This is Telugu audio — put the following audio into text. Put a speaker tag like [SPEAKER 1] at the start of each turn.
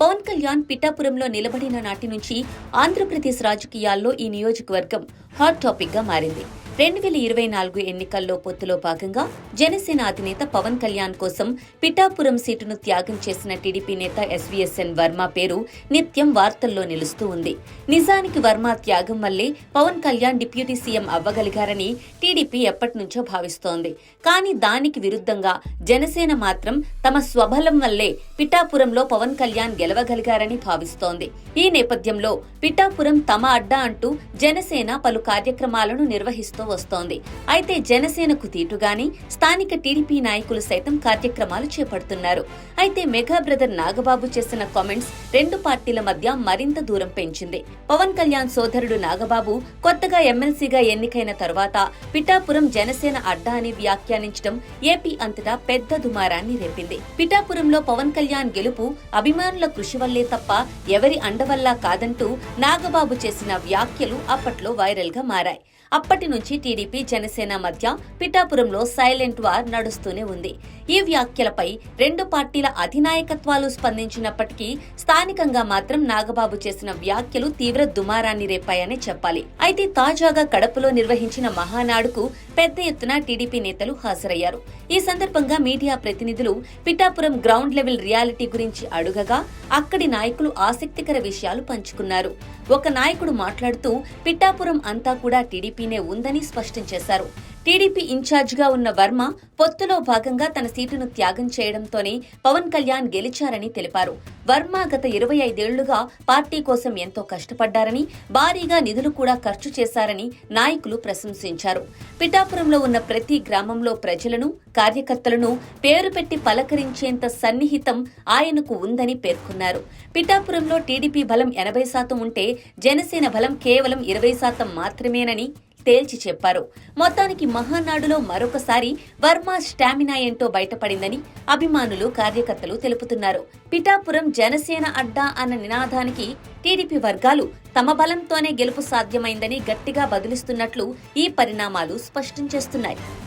[SPEAKER 1] పవన్ కళ్యాణ్ పిఠాపురంలో నిలబడిన నాటి నుంచి ఆంధ్రప్రదేశ్ రాజకీయాల్లో ఈ నియోజకవర్గం హాట్ టాపిక్గా మారింది. రెండు వేల ఇరవై నాలుగు ఎన్నికల్లో పొత్తులో భాగంగా జనసేన అధినేత పవన్ కళ్యాణ్ కోసం పిఠాపురం సీటును త్యాగం చేసిన టీడీపీ నేత ఎస్వీఎస్ఎన్ వర్మ పేరు నిత్యం వార్తల్లో నిలుస్తూ ఉంది. నిజానికి వర్మ త్యాగం వల్లే పవన్ కళ్యాణ్ డిప్యూటీ సీఎం అవ్వగలిగారని టీడీపీ ఎప్పటి నుంచో భావిస్తోంది. కానీ దానికి విరుద్ధంగా జనసేన మాత్రం తమ స్వబలం వల్లే పిఠాపురంలో పవన్ కళ్యాణ్ గెలవగలిగారని భావిస్తోంది. ఈ నేపథ్యంలో పిఠాపురం తమ అడ్డా అంటూ జనసేన పలు కార్యక్రమాలను నిర్వహిస్తూ వస్తోంది. అయితే జనసేనకు తీటుగాని స్థానిక టీడీపీ నాయకులు సైతం కార్యక్రమాలు చేపడుతున్నారు. అయితే మెగా బ్రదర్ నాగబాబు చేసిన కామెంట్స్ రెండు పార్టీల మధ్య మరింత దూరం పెంచింది. పవన్ కళ్యాణ్ సోదరుడు నాగబాబు కొత్తగా ఎమ్మెల్సీగా ఎన్నికైన తర్వాత పిఠాపురం జనసేన అడ్డా అని వ్యాఖ్యానించడం ఏపీ అంతటా పెద్ద దుమారాన్ని రేపింది. పిఠాపురంలో పవన్ కళ్యాణ్ గెలుపు అభిమానుల కృషి వల్లే తప్ప ఎవరి అండవల్లా కాదంటూ నాగబాబు చేసిన వ్యాఖ్యలు అప్పట్లో వైరల్గా మారాయి. అప్పటి నుంచి టీడీపీ జనసేన మధ్య పిఠాపురంలో సైలెంట్ వార్ నడుస్తూనే ఉంది. ఈ వ్యాఖ్యలపై రెండు పార్టీల అధినాయకత్వాలు స్పందించినప్పటికీ స్థానికంగా మాత్రం నాగబాబు చేసిన వ్యాఖ్యలు తీవ్ర దుమారాన్ని రేపాయని చెప్పాలి. అయితే తాజాగా కడపలో నిర్వహించిన మహానాడుకు పెద్ద ఎత్తున టీడీపీ నేతలు హాజరయ్యారు. ఈ సందర్భంగా మీడియా ప్రతినిధులు పిఠాపురం గ్రౌండ్ లెవెల్ రియాలిటీ గురించి అడుగగా అక్కడి నాయకులు ఆసక్తికర విషయాలు పంచుకున్నారు. ఒక నాయకుడు మాట్లాడుతూ పిఠాపురం అంతా కూడా టీడీపీనే ఉందని స్పష్టం చేశారు. టీడీపీ ఇన్ఛార్జిగా ఉన్న వర్మ పొత్తులో భాగంగా తన సీటును త్యాగం చేయడంతోనే పవన్ కళ్యాణ్ గెలిచారని తెలిపారు. వర్మ గత ఇరవై ఐదేళ్ళుగా పార్టీ కోసం ఎంతో కష్టపడ్డారని భారీగా నిధులు కూడా ఖర్చు చేశారని నాయకులు ప్రశంసించారు. పిఠాపురంలో ఉన్న ప్రతి గ్రామంలో ప్రజలను కార్యకర్తలను పేరు పెట్టి పలకరించేంత సన్నిహితం ఆయనకు ఉందని పేర్కొన్నారు. పిఠాపురంలో టీడీపీ బలం ఎనభై శాతం ఉంటే జనసేన బలం కేవలం ఇరవై శాతం మాత్రమేనని తేల్చి చెప్పారు. మొత్తానికి మహానాడులో మరొకసారి వర్మ స్టామినా ఏంటో బయటపడిందని అభిమానులు కార్యకర్తలు తెలుపుతున్నారు. పిఠాపురం జనసేన అడ్డా అన్న నినాదానికి టీడీపీ వర్గాలు తమ బలంతోనే గెలుపు సాధ్యమైందని గట్టిగా బదిలిస్తున్నట్లు ఈ పరిణామాలు స్పష్టం చేస్తున్నాయి.